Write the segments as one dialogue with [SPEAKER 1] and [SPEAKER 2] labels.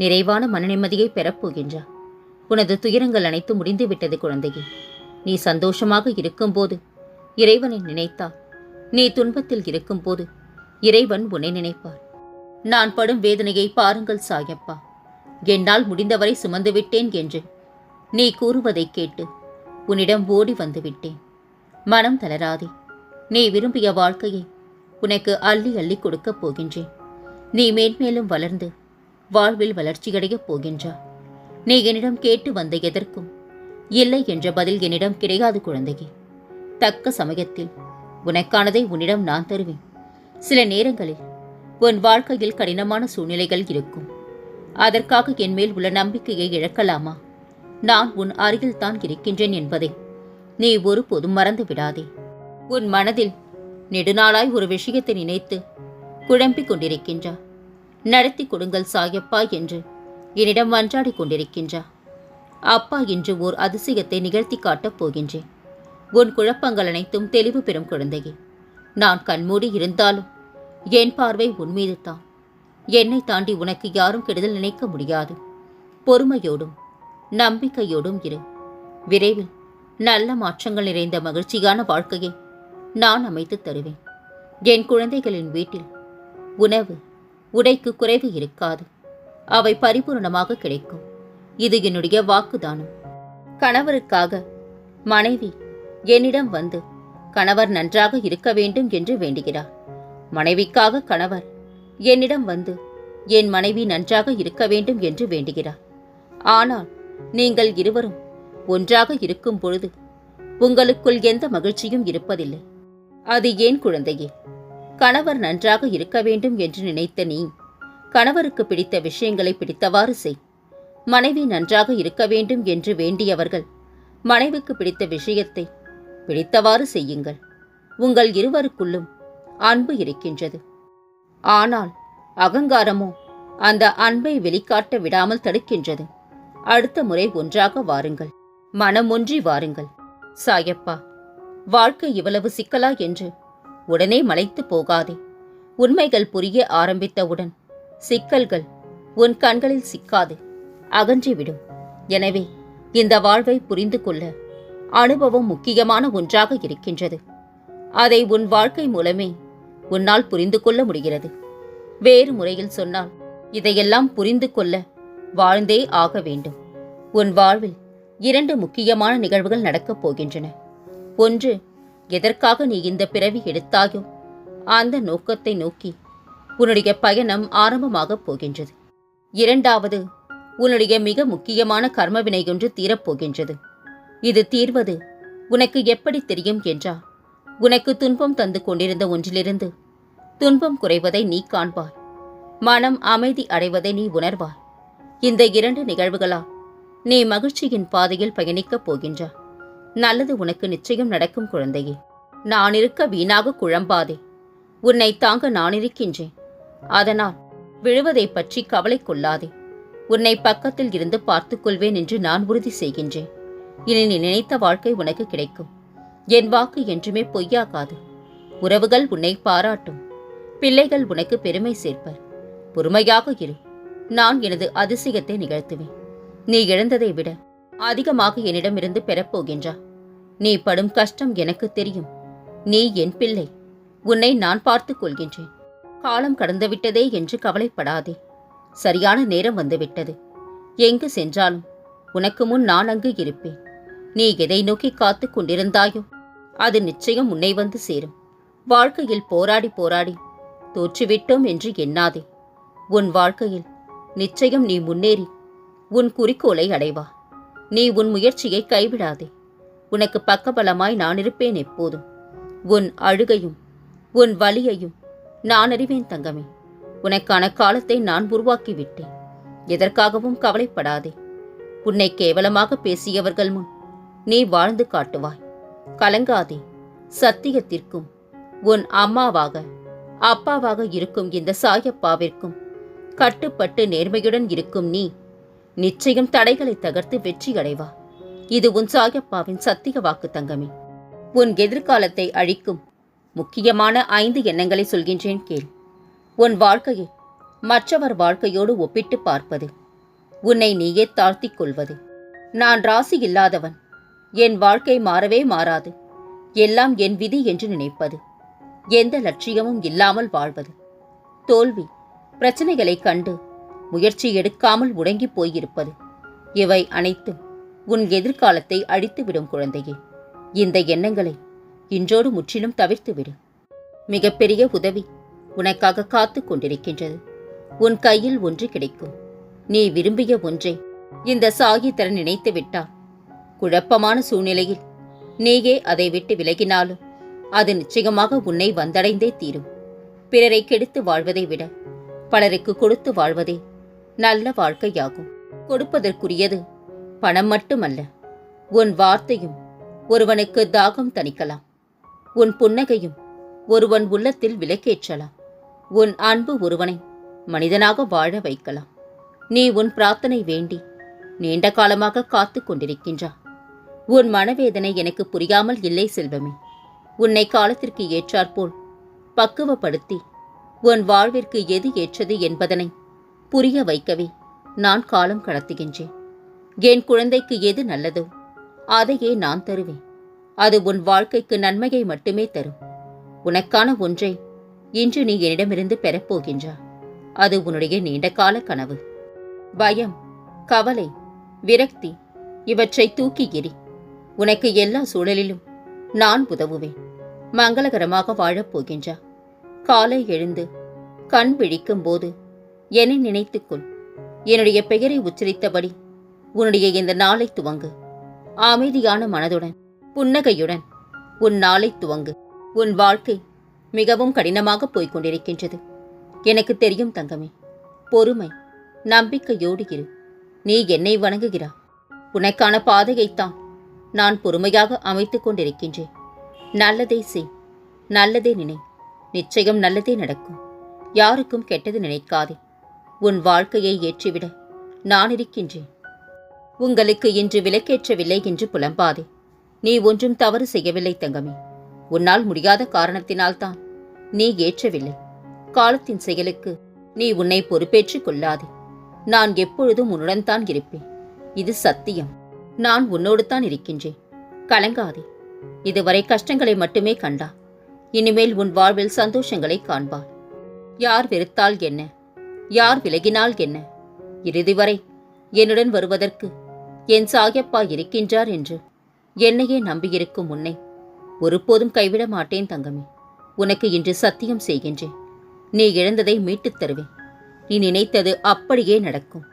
[SPEAKER 1] நிறைவான மனநிம்மதியை பெறப் உனது துயரங்கள் அனைத்து முடிந்துவிட்டது குழந்தையே. நீ சந்தோஷமாக இருக்கும்போது இறைவனை நினைத்தால் நீ துன்பத்தில் இருக்கும்போது இறைவன் உன்னை நினைப்பார். நான் படும் வேதனையை பாருங்கள் சாயப்பா. என்னால் முடிந்தவரை சுமந்து விட்டேன் என்று நீ கூறுவதை கேட்டு உன்னிடம் ஓடி வந்துவிட்டேன் மனம் தளராதே. நீ விரும்பிய வாழ்க்கையை உனக்கு அள்ளி அள்ளி கொடுக்கப் போகின்றேன். நீ மேன்மேலும் வளர்ந்து வாழ்வில் வளர்ச்சியடையப் போகின்றா? நீ என்னிடம் கேட்டு வந்த எதற்கும்? இல்லை என்ற பதில் என்னிடம் கிடையாது குழந்தையே. தக்க சமயத்தில் உனக்கானதை உன்னிடம் நான் தருவேன். சில நேரங்களில் உன் வாழ்க்கையில் கடினமான சூழ்நிலைகள் இருக்கும். அதற்காக என் மேல் உள்ள நம்பிக்கையை இழக்கலாமா? நான் உன் அருகில் தான் இருக்கின்றேன் என்பதை நீ ஒருபோதும் மறந்து விடாதே. உன் மனதில் நெடுநாளாய் ஒரு விஷயத்தை நினைத்து குழம்பிக் கொண்டிருக்கின்றா? நடத்தி கொடுங்கள் சாயப்பா என்று என்னிடம் மன்றாடிக் கொண்டிருக்கின்றா அப்பா இன்று ஓர் அதிசயத்தை நிகழ்த்தி காட்டப் போகின்றேன். உன் குழப்பங்கள் அனைத்தும் தெளிவு பெறும் குழந்தையே. நான் கண்மூடி இருந்தாலும் என் பார்வை உன்மீது தான். என்னை தாண்டி உனக்கு யாரும் கெடுதல் நினைக்க முடியாது. பொறுமையோடும் நம்பிக்கையோடும் இரு. விரைவில் நல்ல மாற்றங்கள் நிறைந்த மகிழ்ச்சியான வாழ்க்கையை நான் அமைத்து தருவேன். என் குழந்தைகளின் வீட்டில் உணவு உடைக்கு குறைவு இருக்காது. அவை பரிபூரணமாக கிடைக்கும். இது என்னுடைய வாக்குதானம். கணவருக்காக மனைவி என்னிடம் வந்து கணவர் நன்றாக இருக்க வேண்டும் என்று வேண்டுகிறார். மனைவிக்காக கணவர் என்னிடம் வந்து என் மனைவி நன்றாக இருக்க வேண்டும் என்று வேண்டுகிறார். ஆனால் நீங்கள் இருவரும் ஒன்றாக இருக்கும் பொழுது உங்களுக்குள் எந்த மகிழ்ச்சியும் இருப்பதில்லை. அது ஏன் குழந்தையே? கணவர் நன்றாக இருக்க வேண்டும் என்று நினைத்த நீ கணவருக்கு பிடித்த விஷயங்களை பிடித்தவாறு செய். மனைவி நன்றாக இருக்க வேண்டும் என்று வேண்டியவர்கள் மனைவிக்கு பிடித்த விஷயத்தை பிடித்தவாறு செய்யுங்கள். உங்கள் இருவருக்குள்ளும் அன்பு இருக்கின்றது. ஆனால் அகங்காரமோ அந்த அன்பை வெளிக்காட்ட விடாமல் தடுக்கின்றது. அடுத்த முறை ஒன்றாக வாருங்கள். மனமொன்றி வாருங்கள். சாயப்பா வாழ்க்கை இவ்வளவு சிக்கலா என்று உடனே மலைத்து போகாதே. உண்மைகள் புரிய ஆரம்பித்தவுடன் சிக்கல்கள் உன் கண்களில் சிக்காது அகன்றிவிடும் எனவே இந்த வாழ்வை புரிந்து கொள்ள அனுபவம் முக்கியமான ஒன்றாக இருக்கின்றது. அதை உன் வாழ்க்கை மூலமே உன்னால் புரிந்து கொள்ள முடிகிறது. வேறு முறையில் சொன்னால் இதையெல்லாம் புரிந்து கொள்ள வாழ்ந்தே ஆக வேண்டும். உன் வாழ்வில் இரண்டு முக்கியமான நிகழ்வுகள் நடக்கப் போகின்றன. ஒன்று எதற்காக நீ இந்த பிறவி எடுத்தாயோ? அந்த நோக்கத்தை நோக்கி உன்னுடைய பயணம் ஆரம்பமாகப் போகின்றது. இரண்டாவது உன்னுடைய மிக முக்கியமான கர்மவினை ஒன்று தீரப்போகின்றது இது தீர்வது உனக்கு எப்படி தெரியும் என்றா? உனக்கு துன்பம் தந்து கொண்டிருந்த ஒன்றிலிருந்து துன்பம் குறைவதை நீ காண்பாய். மனம் அமைதி அடைவதை நீ உணர்வாய். இந்த இரண்டு நிகழ்வுகளால் நீ மகிழ்ச்சியின் பாதையில் பயணிக்கப் போகின்றாய் நல்லது உனக்கு நிச்சயம் நடக்கும் குழந்தையே. நான் இருக்க வீணாக குழம்பாதே. உன்னை தாங்க நான் இருக்கின்றேன் அதனால் விழுவதை பற்றி கவலை கொள்ளாதே. உன்னை பக்கத்தில் இருந்து பார்த்துக்கொள்வேன் என்று நான் உறுதி செய்கின்றேன். இனி நீ நினைத்த வாழ்க்கை உனக்கு கிடைக்கும். என் வாக்கு என்றுமே பொய்யாகாது. உறவுகள் உன்னை பாராட்டும். பிள்ளைகள் உனக்கு பெருமை சேர்ப்பர். பொறுமையாக இரு. நான் எனது அதிசயத்தை நிகழ்த்துவேன். நீ இழந்ததை விட அதிகமாக என்னிடமிருந்து பெறப்போகின்றா. நீ படும் கஷ்டம் எனக்கு தெரியும். நீ என் பிள்ளை. உன்னை நான் பார்த்துக் கொள்கின்றேன். காலம் கடந்துவிட்டதே என்று கவலைப்படாதே. சரியான நேரம் வந்துவிட்டது. எங்கு சென்றாலும் உனக்கு முன் நான் அங்கு இருப்பேன். நீ எதை நோக்கி காத்துக் கொண்டிருந்தாயோ அது நிச்சயம் உன்னை வந்து சேரும். வாழ்க்கையில் போராடி போராடி தோற்றுவிட்டோம் என்று எண்ணாதே. உன் வாழ்க்கையில் நிச்சயம் நீ முன்னேறி உன் குறிக்கோளை அடைவா. நீ உன் முயற்சியை கைவிடாதே. உனக்கு பக்கபலமாய் நான் இருப்பேன் எப்போதும். உன் அழுகையும் உன் வலியையும் நான் அறிவேன் தங்கமே. உனக்கான காலத்தை நான் உருவாக்கி விட்டேன் எதற்காகவும் கவலைப்படாதே. உன்னை கேவலமாக பேசியவர்கள் முன் நீ வாழ்ந்து காட்டுவாய். கலங்காதே. சத்தியத்திற்கும் உன் அம்மாவாக அப்பாவாக இருக்கும் இந்த சாயப்பாவிற்கும் கட்டுப்பட்டு நேர்மையுடன் இருக்கும் நீ நிச்சயம் தடைகளை தகர்த்து வெற்றி அடைவா இது உன் சாயப்பாவின் சத்திய வாக்கு தங்கமே. உன் எதிர்காலத்தை அழிக்கும் முக்கியமான ஐந்து எண்ணங்களை சொல்கின்றேன் கேள். உன் வாழ்க்கையை மற்றவர் வாழ்க்கையோடு ஒப்பிட்டு பார்ப்பது உன்னை நீயே தாழ்த்திக் கொள்வது. நான் ராசி இல்லாதவன் என் வாழ்க்கை மாறவே மாறாது. எல்லாம் என் விதி என்று நினைப்பது எந்த லட்சியமும் இல்லாமல் வாழ்வது. தோல்வி பிரச்சனைகளைக் கண்டு முயற்சி எடுக்காமல் முடங்கி போயிருப்பது. இவை அனைத்தும் உன் எதிர்காலத்தை அழித்துவிடும் குழந்தையே. இந்த எண்ணங்களை இன்றோடு முற்றிலும் தவிர்த்துவிடு. மிகப்பெரிய உதவி உனக்காக காத்துக் கொண்டிருக்கின்றது. உன் கையில் ஒன்று கிடைக்கும். நீ விரும்பிய ஒன்றை இந்த சாகி தர நினைத்து விட்டால் குழப்பமான சூழ்நிலையில் நீயே அதை விட்டு விலகினாலும் அது நிச்சயமாக உன்னை வந்தடைந்தே தீரும். பிறரை கெடுத்து வாழ்வதை விட பலருக்கு கொடுத்து வாழ்வதே நல்ல வாழ்க்கையாகும். கொடுப்பதற்குரியது பணம் மட்டுமல்ல. உன் வார்த்தையும் ஒருவனுக்கு தாகம் தணிக்கலாம். உன் புன்னகையும் ஒருவன் உள்ளத்தில் விலக்கேற்றலாம். உன் அன்பு ஒருவனை மனிதனாக வாழ வைக்கலாம். நீ உன் பிரார்த்தனை வேண்டி நீண்ட காலமாக காத்துக் கொண்டிருக்கின்றா உன் மனவேதனை எனக்கு புரியாமல் இல்லை செல்வமே. உன்னை காலத்திற்கு ஏற்றாற்போல் பக்குவப்படுத்தி உன் வாழ்விற்கு எது ஏற்றது என்பதனை புரிய வைக்கவே நான் காலம் கடத்துகின்றேன். என் குழந்தைக்கு எது நல்லதோ அதையே நான் தருவேன். அது உன் வாழ்க்கைக்கு நன்மையை மட்டுமே தரும். உனக்கான ஒன்றை இன்று நீ என்னிடமிருந்து பெறப்போகின்றா அது உன்னுடைய நீண்டகால கனவு. பயம் கவலை விரக்தி இவற்றை தூக்கி எறி உனக்கு எல்லா சூழலிலும் நான் உதவுவேன். மங்களகரமாக வாழப் போகின்றா. காலை எழுந்து கண் விழிக்கும் போது என்னை நினைத்துக்கொள். என்னுடைய பெயரை உச்சரித்தபடி உன்னுடைய இந்த நாளை துவங்கு. அமைதியான மனதுடன் புன்னகையுடன் உன் நாளை துவங்கு. உன் வாழ்க்கை மிகவும் கடினமாக போய்க் கொண்டிருக்கின்றது எனக்கு தெரியும் தங்கமே பொறுமை நம்பிக்கையோடு இரு. நீ என்னை வணங்குகிறா. உனக்கான பாதையைத்தான் நான் பொறுமையாக அமைத்துக் கொண்டிருக்கின்றேன். நல்லதே செய் நல்லதே நினை. நிச்சயம் நல்லதே நடக்கும். யாருக்கும் கெட்டது நினைக்காதே. உன் வாழ்க்கையை ஏற்றிவிட. நான் இருக்கின்றேன். உங்களுக்கு இன்று விலக்கேற்றவில்லை என்று புலம்பாதே. நீ ஒன்றும் தவறு செய்யவில்லை தங்கமே. உன்னால் முடியாத காரணத்தினால்தான் நீ ஏற்றவில்லை. காலத்தின் செயலுக்கு நீ உன்னை பொறுப்பேற்றுக் கொள்ளாதே. நான் எப்பொழுதும் உன்னுடன் தான் இருப்பேன். இது சத்தியம். நான் உன்னோடு தான் இருக்கின்றேன். கலங்காதே. இதுவரை கஷ்டங்களை மட்டுமே கண்டா. இனிமேல் உன் வாழ்வில் சந்தோஷங்களை காண்பாள் யார் வெறுத்தால் என்ன? யார் விலகினால் என்ன? இறுதி வரை என்னுடன் வருவதற்கு என் சாயப்பா இருக்கின்றார் என்று என்னையே நம்பியிருக்கும் உன்னை ஒருபோதும் கைவிட மாட்டேன் தங்கமே. உனக்கு இன்று சத்தியம் செய்கின்றேன். நீ இழந்ததை மீட்டுத் தருவேன். நீ நினைத்தது அப்படியே நடக்கும்.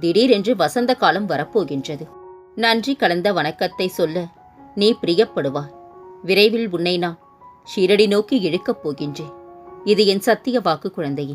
[SPEAKER 1] திடீரென்று வசந்த காலம் வரப்போகின்றது. நன்றி கலந்த வணக்கத்தை சொல்ல நீ பிரியப்படுவாய். விரைவில் உன்னை நான் ஷீரடி நோக்கி இழுக்கப் போகின்றேன். இது என் சத்திய வாக்கு குழந்தையே.